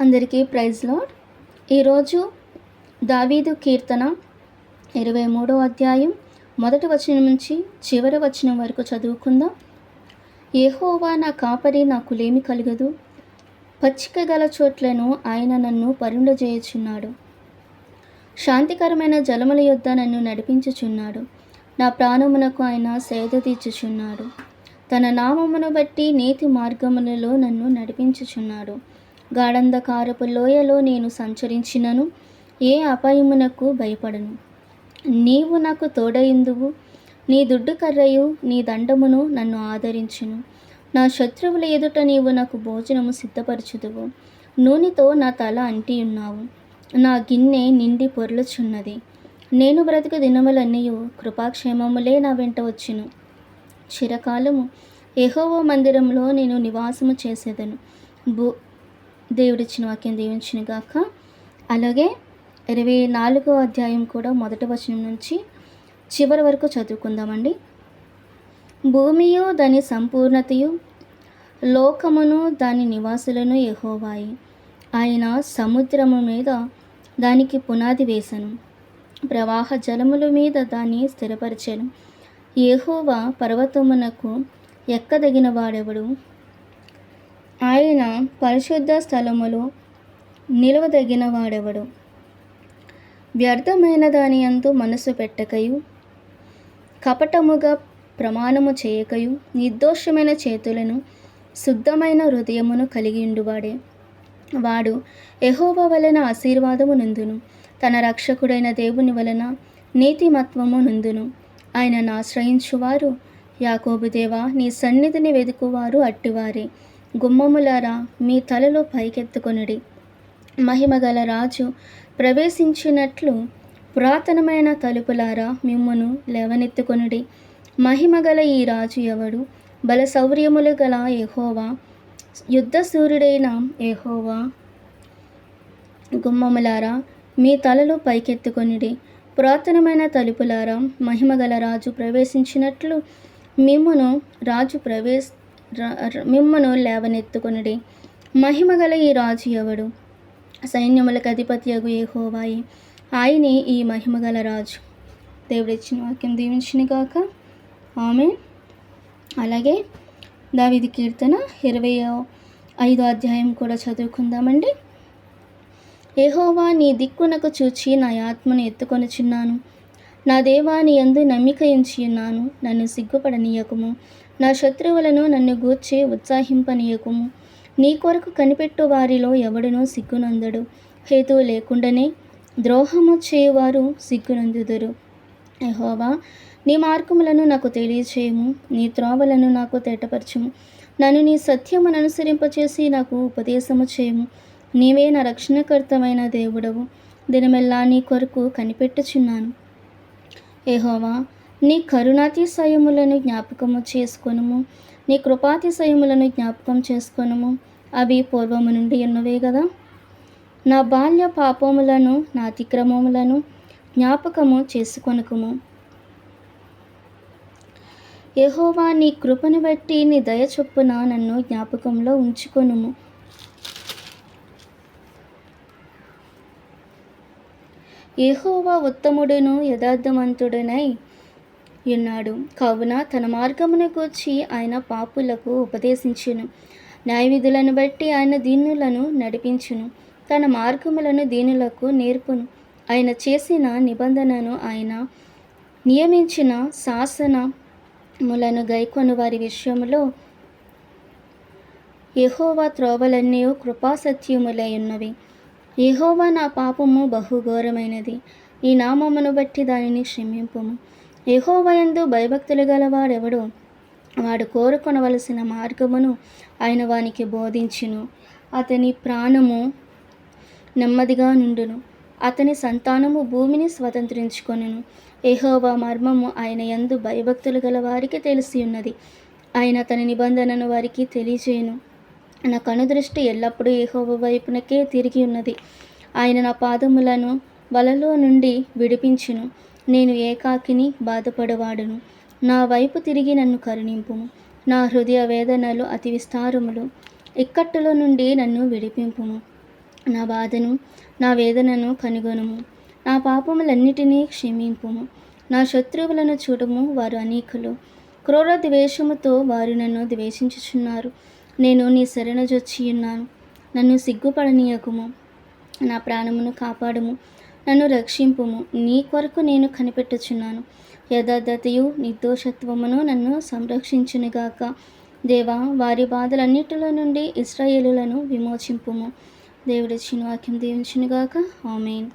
అందరికీ praise lord. ఈరోజు దావీదు కీర్తన ఇరవై మూడో అధ్యాయం మొదటి వచనం నుంచి చివరి వచనం వరకు చదువుకుందాం. ఏహోవా నా కాపరి నాకులేమి కలగదు. పచ్చిక గల చోట్లను ఆయన నన్ను పరుండజేయుచున్నాడు. శాంతికరమైన జలముల యొద్ద నన్ను నడిపించుచున్నాడు. నా ప్రాణమునకు ఆయన సేద తీర్చుచున్నాడు. తన నామమును బట్టి నీతి మార్గములలో నన్ను నడిపించుచున్నాడు. గాఢంధకారపు లోయలో నేను సంచరించినను ఏ అపాయమునకు భయపడను. నీవు నాకు తోడయిందువు నీ దుడ్డు కర్రయు నీ దండమును నన్ను ఆదరించును. నా శత్రువుల ఎదుట నీవు నాకు భోజనము సిద్ధపరచుదువు. నూనెతో నా తల అంటి ఉన్నావు నా గిన్నె నిండి పొరలుచున్నది. నేను బ్రతుకు దినములన్నీ కృపాక్షేమములే నా వెంట వచ్చును. చిరకాలము ఎహోవో మందిరంలో నేను నివాసము చేసేదను. భూ దేవుడిచ్చిన వాక్యం దీవించిన గాక. అలాగే ఇరవై నాలుగో అధ్యాయం కూడా మొదటి వచనం నుంచి చివరి వరకు చదువుకుందామండి. భూమియు దాని సంపూర్ణతయు లోకమును దాని నివాసులను ఎహోవాయి ఆయన సముద్రము మీద దానికి పునాది వేశాను ప్రవాహ జలముల మీద దాన్ని స్థిరపరిచాను. ఏహోవా పర్వతమునకు ఎక్కదగిన వాడెవడు? ఆయన పరిశుద్ధ స్థలములో నిలవదగిన వాడెవడు వ్యర్థమైన దాని అందు మనసు పెట్టకయు కపటముగా ప్రమాణము చేయకయు నిర్దోషమైన చేతులను శుద్ధమైన హృదయమును కలిగి ఉండువాడే వాడు ఎహోవ వలన ఆశీర్వాదము నందును తన రక్షకుడైన దేవుని వలన నీతిమత్వము నందును. ఆయనను ఆశ్రయించువారు యాకోబు దేవా నీ సన్నిధిని వెదుకువారు అట్టివారే. గుమ్మములారా మీ తలలో పైకెత్తుకొనిడి. మహిమగల రాజు ప్రవేశించినట్లు పురాతనమైన తలుపులారా మిమ్మును లేవనెత్తుకొనుడి. మహిమగల ఈ రాజు ఎవడు? బల శౌర్యములు గల ఎహోవా యుద్ధ సూర్యుడైన ఎహోవా గుమ్మములారా మీ తలలో పైకెత్తుకొనిడి. పురాతనమైన తలుపులారా మహిమగల రాజు ప్రవేశించినట్లు మిమ్మును రాజు ప్రవేశ మిమ్మను లేవనెత్తుకొనుడి. మహిమగల ఈ రాజు ఎవడు? సైన్యములకు అధిపతి అగు ఏహోవాయి ఆయనే ఈ మహిమగల రాజు. దేవుడిచ్చిన వాక్యం దీవించిన కాక ఆమె అలాగే దావిది కీర్తన ఇరవై ఐదో అధ్యాయం కూడా చదువుకుందామండి. ఏహోవా నీ దిక్కునకు చూచి నా ఆత్మను ఎత్తుకొనుచున్నాను. నా దేవాని ఎందు నమ్మిక ఉంచి ఉన్నాను నన్ను సిగ్గుపడనీయకము. నా శత్రువులను నన్ను గూర్చి ఉత్సాహింపనీయకుము. నీ కొరకు కనిపెట్టు వారిలో ఎవడనో సిగ్గునందడు. హేతువు లేకుండానే ద్రోహము చేయువారు సిగ్గునందుదురు. ఎహోవా నీ మార్గములను నాకు తెలియచేయము. నీ త్రోవలను నాకు తేటపరచము. నన్ను నీ సత్యమును అనుసరింపచేసి నాకు ఉపదేశము చేయము. నీవే నా రక్షణకర్తమైన దేవుడవు. దినమెల్లా నీ కొరకు కనిపెట్టుచున్నాను. ఏహోవా నీ కరుణాతిశయములను జ్ఞాపకము చేసుకొనుము. నీ కృపాతిశయములను జ్ఞాపకం చేసుకొనుము. అవి పూర్వము నుండి ఎన్నవే కదా నా బాల్య పాపములను నా అతిక్రమములను జ్ఞాపకము చేసుకొనుకుము. యహోవా నీ కృపను బట్టి నీ దయ చొప్పున నన్ను జ్ఞాపకంలో ఉంచుకొనుము. యహోవా ఉత్తముడును యథార్థవంతుడనై ఉన్నాడు కావున తన మార్గమును కూర్చి ఆయన పాపులకు ఉపదేశించును. న్యాయవిధులను బట్టి ఆయన దీనులను నడిపించును. తన మార్గములను దీనులకు నేర్పును. ఆయన చేసిన నిబంధనను ఆయన నియమించిన శాసనములను గైకొని వారి విషయంలో యహోవా త్రోవలన్నీ కృపాసత్యములై ఉన్నవి యహోవా నా పాపము బహుఘోరమైనది. ఈ నామమును బట్టి దానిని క్షమింపము. యహోవయందు భయభక్తులు గలవాడెవడు వాడు కోరుకొనవలసిన మార్గమును ఆయన వానికి బోధించును. అతని ప్రాణము నెమ్మదిగా నుండును. అతని సంతానము భూమిని స్వతంత్రించుకొనును. ఏహోవా మర్మము ఆయన ఎందు భయభక్తులు గల వారికి తెలిసి ఉన్నది ఆయన తన నిబంధనను వారికి తెలియజేయను. నా కనుదృష్టి ఎల్లప్పుడూ ఏహోవ వైపునకే తిరిగి ఉన్నది. ఆయన నా పాదములను వలలో నుండి విడిపించును. నేను ఏకాకిని బాధపడవాడను. నా వైపు తిరిగి నన్ను కరుణింపుము. నా హృదయ వేదనలు అతి విస్తారములు. ఇక్కట్టుల నుండి నన్ను విడిపింపుము. నా బాధను నా వేదనను కనుగొనుము. నా పాపములన్నిటినీ క్షమింపుము. నా శత్రువులను చూడము వారు అనేకులు. క్రూర ద్వేషముతో వారు నన్ను ద్వేషించుచున్నారు. నేను నీ శరణజొచ్చి ఉన్నాను నన్ను సిగ్గుపడనీయకుము. నా ప్రాణమును కాపాడము. నన్ను రక్షింపుము. నీ కొరకు నేను కనిపెట్టుచున్నాను. యథార్థతయు నిర్దోషత్వమును నన్ను సంరక్షించునుగాక. దేవా వారి బాధలన్నిటిలో నుండి ఇస్రాయేలులను విమోచింపుము. దేవుడి చిన్న వాక్యం దీవించునుగాక. ఆమెన్.